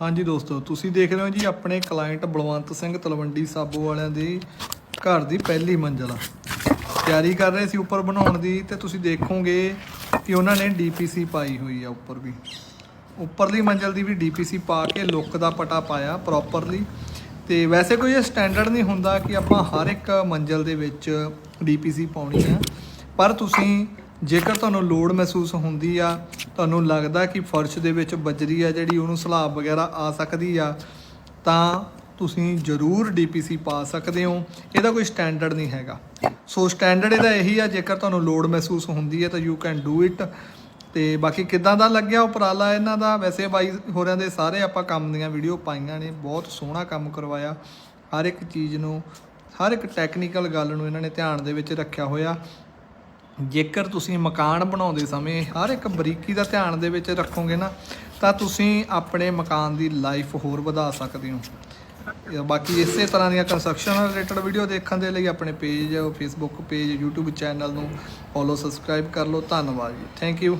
ਹਾਂਜੀ ਦੋਸਤੋ, ਤੁਸੀਂ ਦੇਖ ਰਹੇ ਹੋ ਜੀ ਆਪਣੇ ਕਲਾਇੰਟ ਬਲਵੰਤ ਸਿੰਘ ਤਲਵੰਡੀ ਸਾਬੋ ਵਾਲਿਆਂ ਦੀ ਘਰ ਦੀ ਪਹਿਲੀ ਮੰਜ਼ਲ। ਤਿਆਰੀ ਕਰ ਰਹੇ ਸੀ ਉੱਪਰ ਬਣਾਉਣ ਦੀ ਤੇ ਤੁਸੀਂ ਦੇਖੋਗੇ ਕਿ ਉਹਨਾਂ ਨੇ ਡੀਪੀਸੀ ਪਾਈ ਹੋਈ ਆ ਉੱਪਰ ਵੀ। ਉੱਪਰਲੀ ਮੰਜ਼ਲ ਦੀ ਵੀ ਡੀਪੀਸੀ ਪਾ ਕੇ ਲੁੱਕ ਦਾ ਪਟਾ ਪਾਇਆ ਪ੍ਰੋਪਰਲੀ ਤੇ ਵੈਸੇ ਕੋਈ ਇਹ ਸਟੈਂਡਰਡ ਨਹੀਂ ਹੁੰਦਾ ਕਿ ਆਪਾਂ ਹਰ ਇੱਕ ਮੰਜ਼ਲ ਦੇ ਵਿੱਚ ਡੀਪੀਸੀ ਪਾਉਣੀ ਆ ਪਰ ਤੁਸੀਂ ਜੇਕਰ ਤੁਹਾਨੂੰ ਲੋੜ ਮਹਿਸੂਸ ਹੁੰਦੀ ਆ, ਤੁਹਾਨੂੰ ਲੱਗਦਾ ਕਿ ਫਰਸ਼ ਦੇ ਵਿੱਚ ਬਜਰੀ ਆ ਜਿਹੜੀ ਉਹਨੂੰ ਸਲਾਬ ਵਗੈਰਾ ਆ ਸਕਦੀ ਆ, ਤਾਂ ਤੁਸੀਂ ਜ਼ਰੂਰ ਡੀਪੀਸੀ ਪਾ ਸਕਦੇ ਹੋ। ਇਹਦਾ ਕੋਈ ਸਟੈਂਡਰਡ ਨਹੀਂ ਹੈਗਾ। ਸੋ ਸਟੈਂਡਰਡ ਇਹਦਾ ਇਹੀ ਆ, ਜੇਕਰ ਤੁਹਾਨੂੰ ਲੋੜ ਮਹਿਸੂਸ ਹੁੰਦੀ ਹੈ ਤਾਂ ਯੂ ਕੈਨ ਡੂ ਇਟ ਤੇ ਬਾਕੀ ਕਿੱਦਾਂ ਦਾ ਲੱਗਿਆ ਉਪਰਾਲਾ ਇਹਨਾਂ ਦਾ? ਵੈਸੇ ਬਾਈ ਹੋਰਿਆਂ ਦੇ ਸਾਰੇ ਆਪਾਂ ਕੰਮ ਦੀਆਂ ਵੀਡੀਓ ਪਾਈਆਂ ਨੇ, ਬਹੁਤ ਸੋਹਣਾ ਕੰਮ ਕਰਵਾਇਆ। ਹਰ ਇੱਕ ਚੀਜ਼ ਨੂੰ, ਹਰ ਇੱਕ ਟੈਕਨੀਕਲ ਗੱਲ ਨੂੰ ਇਹਨਾਂ ਨੇ ਧਿਆਨ ਦੇ ਵਿੱਚ ਰੱਖਿਆ ਹੋਇਆ। ਜੇਕਰ ਤੁਸੀਂ ਮਕਾਨ ਬਣਾਉਂਦੇ ਸਮੇਂ ਹਰ ਇੱਕ ਬਰੀਕੀ ਦਾ ਧਿਆਨ ਦੇ ਵਿੱਚ ਰੱਖੋਗੇ ਨਾ, ਤਾਂ ਤੁਸੀਂ ਆਪਣੇ ਮਕਾਨ ਦੀ ਲਾਈਫ ਹੋਰ ਵਧਾ ਸਕਦੇ ਹੋ। ਬਾਕੀ ਇਸੇ ਤਰ੍ਹਾਂ ਦੀਆਂ ਕੰਸਟਰਕਸ਼ਨ ਰਿਲੇਟਡ ਵੀਡੀਓ ਦੇਖਣ ਦੇ ਲਈ ਆਪਣੇ page Facebook page YouTube channel ਨੂੰ ਫੋਲੋ ਸਬਸਕ੍ਰਾਈਬ ਕਰ ਲਓ। ਧੰਨਵਾਦ ਜੀ। Thank you